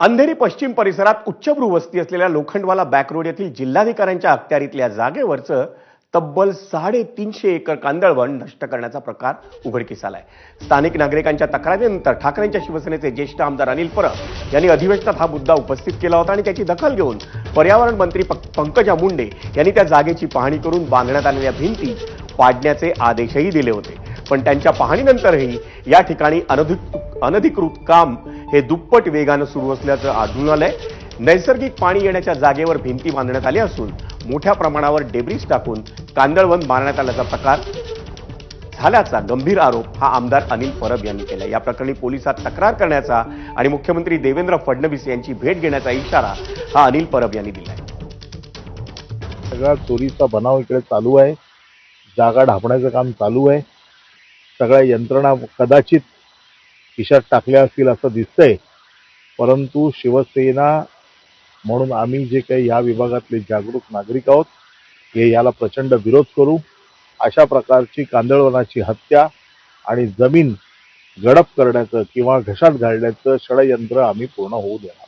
अंधेरी पश्चिम परिसरात उच्चभ्रू वस्ती असलेल्या लोखंडवाला बॅकरोड येथील जिल्हाधिकाऱ्यांच्या अखत्यारीतल्या जागेवरचं तब्बल साडेतीनशे एकर कांदळवन नष्ट करण्याचा प्रकार उघडकीस आलाय. स्थानिक नागरिकांच्या तक्रारीनंतर ठाकरेंच्या शिवसेनेचे ज्येष्ठ आमदार अनिल परब यांनी अधिवेशनात हा मुद्दा उपस्थित केला होता आणि त्याची दखल घेऊन पर्यावरण मंत्री पंकजा मुंडे यांनी त्या जागेची पाहणी करून बांधण्यात आलेल्या भिंती पाडण्याचे आदेशही दिले होते. पण त्यांच्या पाहणीनंतरही या ठिकाणी अनधिकृत अनधिकृत काम हे दुप्पट वेगानं सुरू असल्याचं आढळून आलंय. नैसर्गिक पाणी येण्याच्या जागेवर भिंती बांधण्यात आली असून मोठ्या प्रमाणावर डेब्रिज टाकून कांदळवन मारण्यात आल्याचा प्रकार झाल्याचा गंभीर आरोप हा आमदार अनिल परब यांनी केला या प्रकरणी पोलिसात तक्रार करण्याचा आणि मुख्यमंत्री देवेंद्र फडणवीस यांची भेट घेण्याचा इशारा हा अनिल परब यांनी दिला सगळा चोरीचा बनाव इकडे चालू आहे. जागा ढापण्याचं काम चालू आहे. सगळ्या यंत्रणा कदाचित खिशात टाकल्या असतील असं दिसतंय. परंतु शिवसेना म्हणून आम्ही जे काही या विभागातले जागरूक नागरिक आहोत हे याला प्रचंड विरोध करू. अशा प्रकारची कांदळवनाची हत्या आणि जमीन गडप करण्याचं किंवा घशात घालण्याचं षडयंत्र आम्ही पूर्ण होऊ देणार.